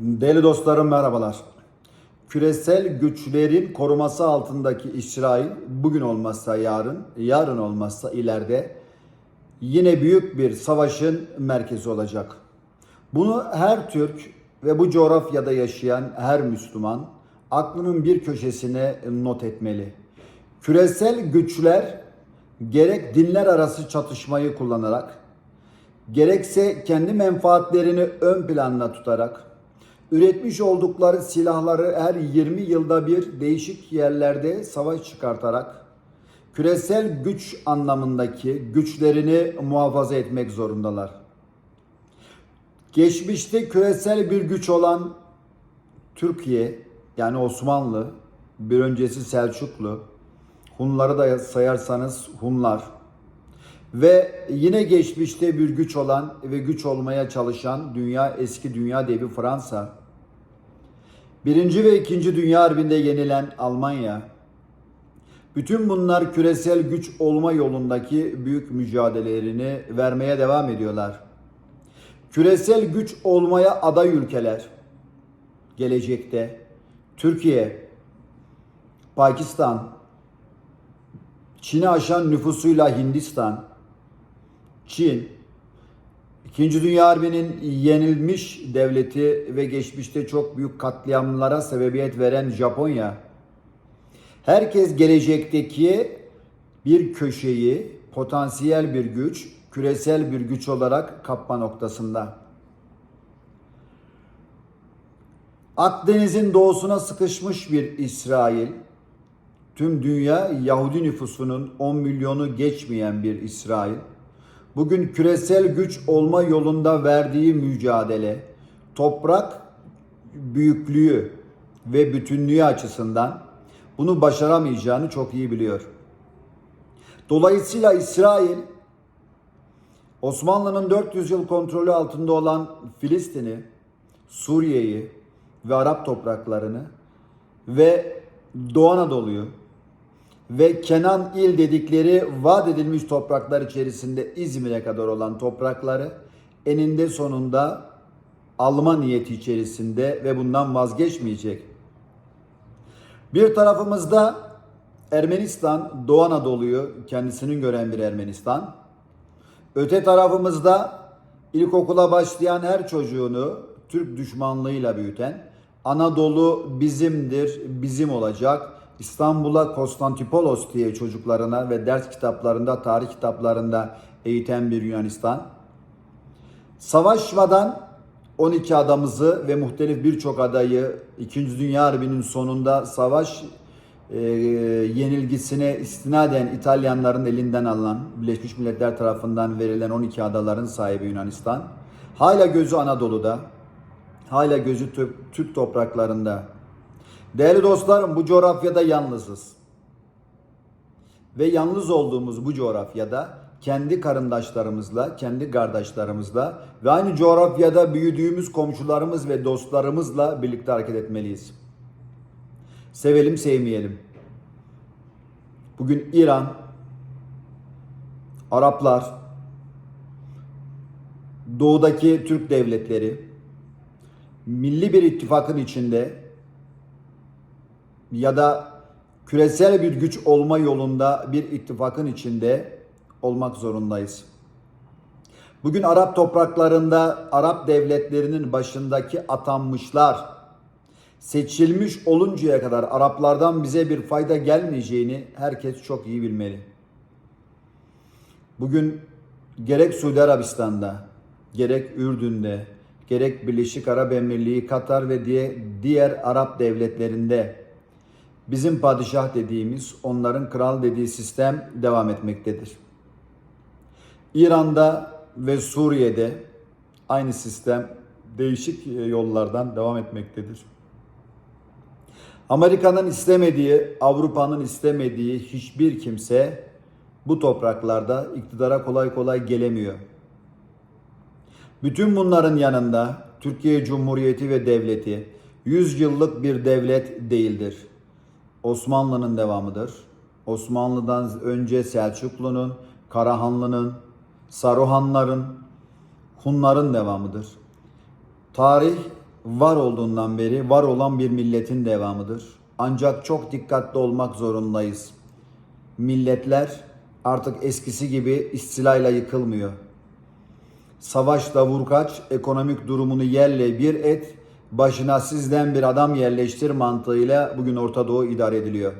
Değerli dostlarım merhabalar. Küresel güçlerin koruması altındaki İsrail bugün olmazsa yarın, yarın olmazsa ileride yine büyük bir savaşın merkezi olacak. Bunu her Türk ve bu coğrafyada yaşayan her Müslüman aklının bir köşesine not etmeli. Küresel güçler gerek dinler arası çatışmayı kullanarak gerekse kendi menfaatlerini ön planda tutarak üretmiş oldukları silahları her 20 yılda bir değişik yerlerde savaş çıkartarak küresel güç anlamındaki güçlerini muhafaza etmek zorundalar. Geçmişte küresel bir güç olan Türkiye yani Osmanlı, bir öncesi Selçuklu, Hunları da sayarsanız Hunlar, ve yine geçmişte bir güç olan ve güç olmaya çalışan dünya eski dünya devi Fransa. Birinci ve ikinci Dünya Harbi'nde yenilen Almanya. Bütün bunlar küresel güç olma yolundaki büyük mücadelelerini vermeye devam ediyorlar. Küresel güç olmaya aday ülkeler gelecekte Türkiye, Pakistan, Çin'i aşan nüfusuyla Hindistan, Çin, İkinci Dünya Harbi'nin yenilmiş devleti ve geçmişte çok büyük katliamlara sebebiyet veren Japonya, herkes gelecekteki bir köşeyi potansiyel bir güç, küresel bir güç olarak kapma noktasında. Akdeniz'in doğusuna sıkışmış bir İsrail, tüm dünya Yahudi nüfusunun 10 milyonu geçmeyen bir İsrail, bugün küresel güç olma yolunda verdiği mücadele, toprak büyüklüğü ve bütünlüğü açısından bunu başaramayacağını çok iyi biliyor. Dolayısıyla İsrail Osmanlı'nın 400 yıl kontrolü altında olan Filistin'i, Suriye'yi ve Arap topraklarını ve Doğu Anadolu'yu ve Kenan il dedikleri vaat edilmiş topraklar içerisinde İzmir'e kadar olan toprakları eninde sonunda alma niyeti içerisinde ve bundan vazgeçmeyecek. Bir tarafımızda Ermenistan, Doğu Anadolu'yu kendisinin gören bir Ermenistan. Öte tarafımızda ilkokula başlayan her çocuğunu Türk düşmanlığıyla büyüten, Anadolu bizimdir, bizim olacak, İstanbul'a Konstantipolos diye çocuklarına ve ders kitaplarında, tarih kitaplarında eğiten bir Yunanistan. Savaşmadan 12 adamızı ve muhtelif birçok adayı 2. Dünya Harbi'nin sonunda savaş e, yenilgisine istinaden İtalyanların elinden alınan Birleşmiş Milletler tarafından verilen 12 adaların sahibi Yunanistan. Hala gözü Anadolu'da, hala gözü Türk topraklarında. Değerli dostlarım bu coğrafyada yalnızız. Ve yalnız olduğumuz bu coğrafyada kendi karındaşlarımızla, kendi kardeşlerimizle ve aynı coğrafyada büyüdüğümüz komşularımız ve dostlarımızla birlikte hareket etmeliyiz. Sevelim, sevmeyelim. Bugün İran, Araplar, doğudaki Türk devletleri milli bir ittifakın içinde ya da küresel bir güç olma yolunda bir ittifakın içinde olmak zorundayız. Bugün Arap topraklarında Arap devletlerinin başındaki atanmışlar seçilmiş oluncaya kadar Araplardan bize bir fayda gelmeyeceğini herkes çok iyi bilmeli. Bugün gerek Suudi Arabistan'da, gerek Ürdün'de, gerek Birleşik Arap Emirliği, Katar ve diye diğer Arap devletlerinde bizim padişah dediğimiz, onların kral dediği sistem devam etmektedir. İran'da ve Suriye'de aynı sistem değişik yollardan devam etmektedir. Amerika'nın istemediği, Avrupa'nın istemediği hiçbir kimse bu topraklarda iktidara kolay kolay gelemiyor. Bütün bunların yanında Türkiye Cumhuriyeti ve devleti 100 yıllık bir devlet değildir. Osmanlı'nın devamıdır. Osmanlı'dan önce Selçuklu'nun, Karahanlı'nın, Saruhanların, Hunların devamıdır. Tarih var olduğundan beri var olan bir milletin devamıdır. Ancak çok dikkatli olmak zorundayız. Milletler artık eskisi gibi istilayla yıkılmıyor. Savaşla vur kaç, ekonomik durumunu yerle bir et, başına sizden bir adam yerleştir mantığıyla bugün Orta Doğu idare ediliyor.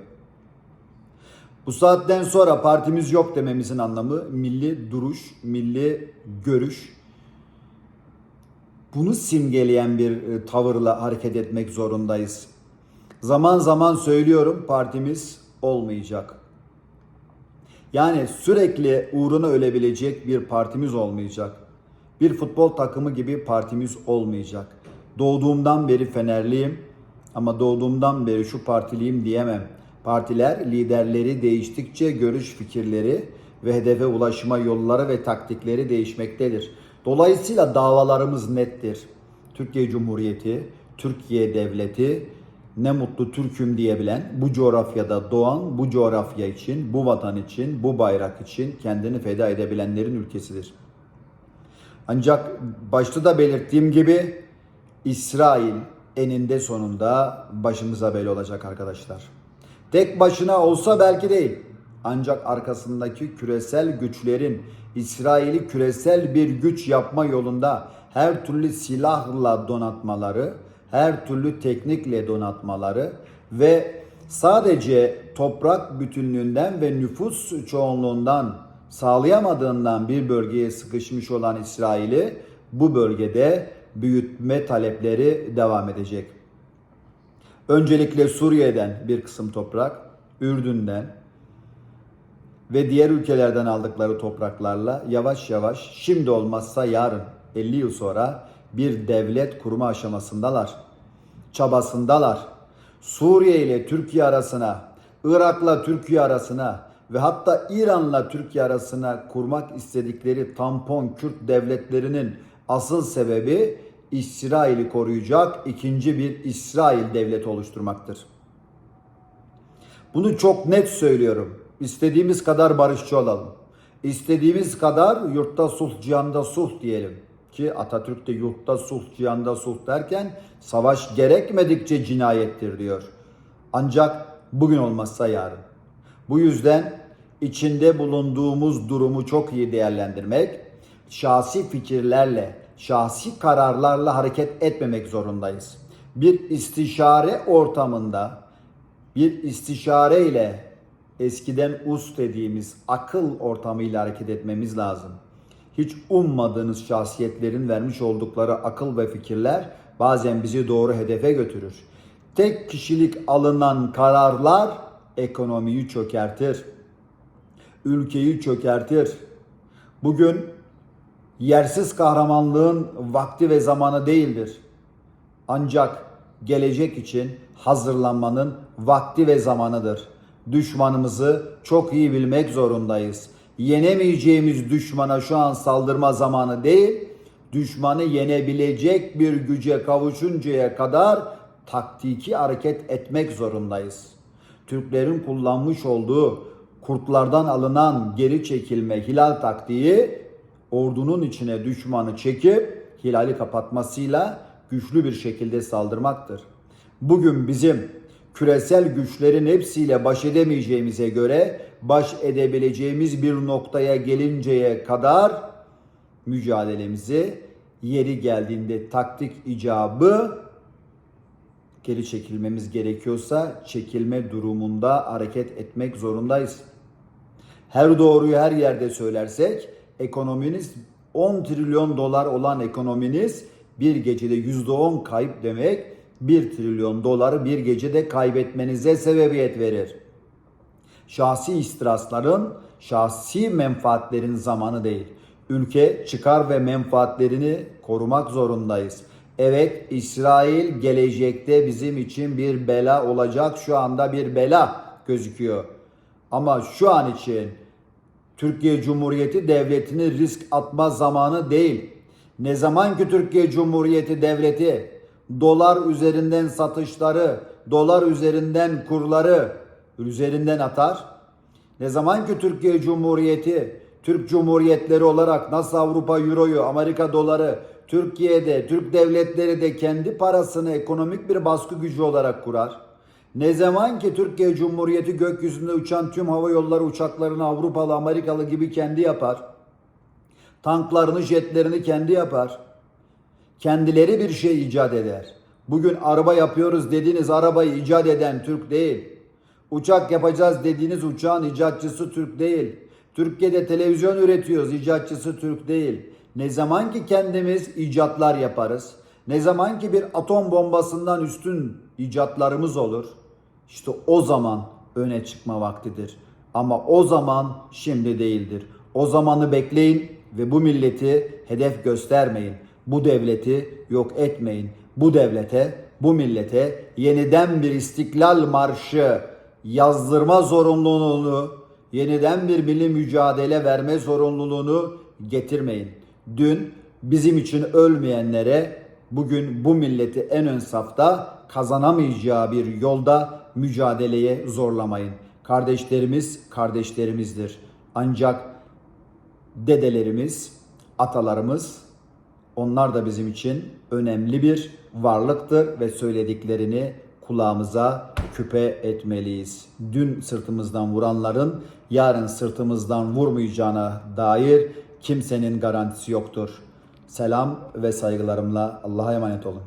Bu saatten sonra partimiz yok dememizin anlamı milli duruş, milli görüş. Bunu simgeleyen bir e, tavırla hareket etmek zorundayız. Zaman zaman söylüyorum partimiz olmayacak. Yani sürekli uğruna ölebilecek bir partimiz olmayacak. Bir futbol takımı gibi partimiz olmayacak. Doğduğumdan beri Fenerliyim ama doğduğumdan beri şu partiliyim diyemem. Partiler liderleri değiştikçe görüş fikirleri ve hedefe ulaşma yolları ve taktikleri değişmektedir. Dolayısıyla davalarımız nettir. Türkiye Cumhuriyeti, Türkiye Devleti, ne mutlu Türk'üm diyebilen, bu coğrafyada doğan, bu coğrafya için, bu vatan için, bu bayrak için kendini feda edebilenlerin ülkesidir. Ancak başta da belirttiğim gibi İsrail eninde sonunda başımıza bela olacak arkadaşlar. Tek başına olsa belki değil. Ancak arkasındaki küresel güçlerin İsrail'i küresel bir güç yapma yolunda her türlü silahla donatmaları, her türlü teknikle donatmaları ve sadece toprak bütünlüğünden ve nüfus çoğunluğundan sağlayamadığından bir bölgeye sıkışmış olan İsrail'i bu bölgede büyütme talepleri devam edecek. Öncelikle Suriye'den bir kısım toprak, Ürdün'den ve diğer ülkelerden aldıkları topraklarla yavaş yavaş şimdi olmazsa yarın 50 yıl sonra bir devlet kurma aşamasındalar. Çabasındalar. Suriye ile Türkiye arasına, Irak'la Türkiye arasına ve hatta İran'la Türkiye arasına kurmak istedikleri tampon Kürt devletlerinin asıl sebebi İsrail'i koruyacak ikinci bir İsrail devleti oluşturmaktır. Bunu çok net söylüyorum. İstediğimiz kadar barışçı olalım. İstediğimiz kadar yurtta sulh, cihanda sulh diyelim. Ki Atatürk de yurtta sulh, cihanda sulh derken savaş gerekmedikçe cinayettir diyor. Ancak bugün olmazsa yarın. Bu yüzden içinde bulunduğumuz durumu çok iyi değerlendirmek, şahsi fikirlerle, şahsi kararlarla hareket etmemek zorundayız. Bir istişare ortamında bir istişare ile eskiden us dediğimiz akıl ortamıyla hareket etmemiz lazım. Hiç ummadığınız şahsiyetlerin vermiş oldukları akıl ve fikirler bazen bizi doğru hedefe götürür. Tek kişilik alınan kararlar ekonomiyi çökertir. Ülkeyi çökertir. Bugün yersiz kahramanlığın vakti ve zamanı değildir. Ancak gelecek için hazırlanmanın vakti ve zamanıdır. Düşmanımızı çok iyi bilmek zorundayız. Yenemeyeceğimiz düşmana şu an saldırma zamanı değil, düşmanı yenebilecek bir güce kavuşuncaya kadar taktiki hareket etmek zorundayız. Türklerin kullanmış olduğu kurtlardan alınan geri çekilme hilal taktiği ordunun içine düşmanı çekip hilali kapatmasıyla güçlü bir şekilde saldırmaktır. Bugün bizim küresel güçlerin hepsiyle baş edemeyeceğimize göre baş edebileceğimiz bir noktaya gelinceye kadar mücadelemizi yeri geldiğinde taktik icabı geri çekilmemiz gerekiyorsa çekilme durumunda hareket etmek zorundayız. Her doğruyu her yerde söylersek ekonominiz 10 trilyon dolar olan ekonominiz bir gecede %10 kayıp demek 1 trilyon doları bir gecede kaybetmenize sebebiyet verir. Şahsi istirasların, şahsi menfaatlerin zamanı değil. Ülke çıkar ve menfaatlerini korumak zorundayız. Evet İsrail gelecekte bizim için bir bela olacak. Şu anda bir bela gözüküyor. Ama şu an için Türkiye Cumhuriyeti Devleti'ni risk atma zamanı değil. Ne zaman ki Türkiye Cumhuriyeti Devleti dolar üzerinden satışları, dolar üzerinden kurları üzerinden atar. Ne zaman ki Türkiye Cumhuriyeti Türk Cumhuriyetleri olarak nasıl Avrupa Euro'yu, Amerika doları, Türkiye'de, Türk devletleri de kendi parasını ekonomik bir baskı gücü olarak kurar. Ne zaman ki Türkiye Cumhuriyeti gökyüzünde uçan tüm hava yolları uçaklarını Avrupalı, Amerikalı gibi kendi yapar. Tanklarını, jetlerini kendi yapar. Kendileri bir şey icat eder. Bugün araba yapıyoruz dediğiniz arabayı icat eden Türk değil. Uçak yapacağız dediğiniz uçağın icatçısı Türk değil. Türkiye'de televizyon üretiyoruz, icatçısı Türk değil. Ne zaman ki kendimiz icatlar yaparız, ne zaman ki bir atom bombasından üstün icatlarımız olur, işte o zaman öne çıkma vaktidir. Ama o zaman şimdi değildir. O zamanı bekleyin ve bu milleti hedef göstermeyin. Bu devleti yok etmeyin. Bu devlete, bu millete yeniden bir istiklal marşı yazdırma zorunluluğunu, yeniden bir milli mücadele verme zorunluluğunu getirmeyin. Dün bizim için ölmeyenlere bugün bu milleti en ön safta kazanamayacağı bir yolda mücadeleye zorlamayın. Kardeşlerimiz kardeşlerimizdir. Ancak dedelerimiz, atalarımız onlar da bizim için önemli bir varlıktır ve söylediklerini kulağımıza küpe etmeliyiz. Dün sırtımızdan vuranların yarın sırtımızdan vurmayacağına dair kimsenin garantisi yoktur. Selam ve saygılarımla Allah'a emanet olun.